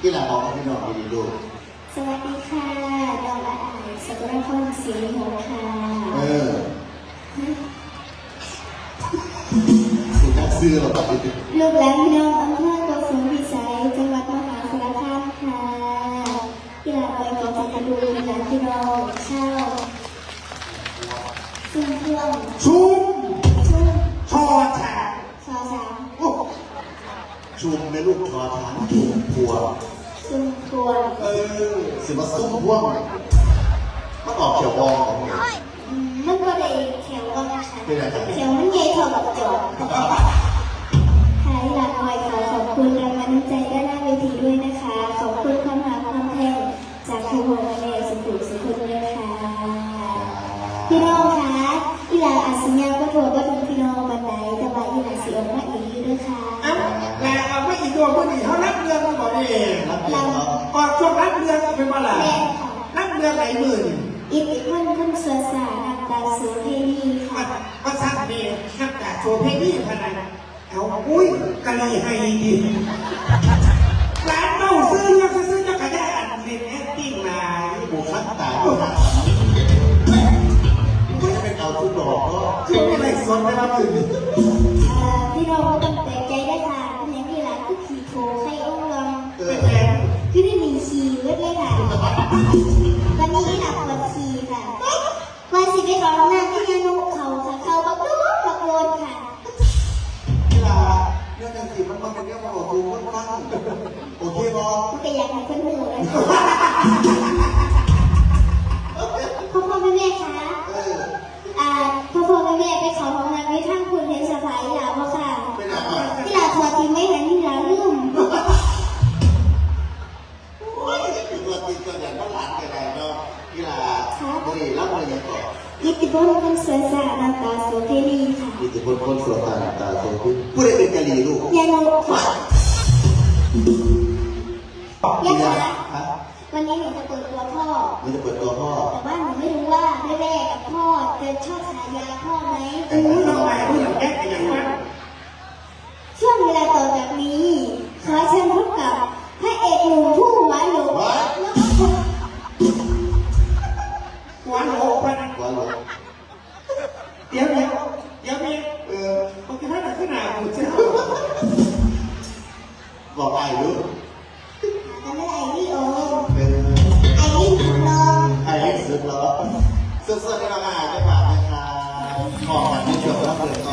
ที่หลังบอกให้พี่น้องดีๆลูกสวัสดีค่ะดอกละอายสกุลพงศ์ศรีหงค่ะ เออคุณนักซื้อหรอครับลูกหลานพี่น้องอำเภอโกสุมพิสัยจังหวัดมหาสารคามค่ะที่ลาไปขอจัดดูหลานพี่น้องเช่าซึ่งเพื่อนชุ ชุมในลูกทอช้างชุมพัว ซึ่งครัวเออสิมาซุ่มพ่วงมันออกเขียวบองของเนี่ยอืมมันก็เลยแถวก็นะคะเป็นอะไรครับแถวมันใหญ่เท่ากับจอดค่ะที่ลาไปขอขอบคุณแรงบันดาลใจด้านหน้าเวทีด้วยนะคะ ขอบคุณความรักความแพงจากทุกคนในสุขุมสุขุมด้วยค่ะพี่น้องคะอีหลาอาสัญญาก็โทรก็ถึงพี่น้องบันไดแต่ว่าอีหลาสิออกมาอีกอยู่ด้วยค่ะ เอ้าแลเอาไม่อนี้เขานับเรือนมาบอกนี่รับเรียนเนาะก่อนช่วงนับเรือนเป็นมื่อไหร่แม่ค่ะนับเรือนไหนมื่นอีกคนคนเสือสานักตาสูเพนีค่ะนมันสั่งดีนับจากโชว์เพนี้พนันเอาอุ้ยกะเลีให้ดีร้านเต้าซื้อเรื่องซื้อจะกระจายอันเล่นแอคติ้งมาบุคคลตาดูนะไม่เป็นเอาทุกดอกก็คือไม่ได้สนได้มาถึง วันนี้อีหลาปวดขี่ค่ะวันสิไปร้องหน้าที่ยานุเขาค่ะเขาบักโดนบักโดนค่ะเวลาเรื่องการจีบมันมันเป็นเรื่องของดูมันฟังโอเคบอมันก็อยากให้คนหูเลย ก่อนอิทธิพลคนสวยสานาตาโสเพณีค่ะอิทธิพลคนสวดตาตาโซคุผู้ใดเป็นกะลีลูกยาโนค่ะ ยาคะฮะวันนี้หนูจะเปิดตัวพ่อมันจะเปิดตัวพ่อแต่ว่าหนูไม่รู้ว่าแม่แม่กับพ่อจะชอบฉายาพ่อไหมทำไวนหกพันหัวหลงเดี๋ยวเดี๋ยวเดี๋ยวมีเออมันคือท่านขึ้นหนาหูเจ้าบอกอารู้สุดหล่อไอ้นี่สุดหล่อนาดได้ป่ะนะคะขอมันที่เยับเง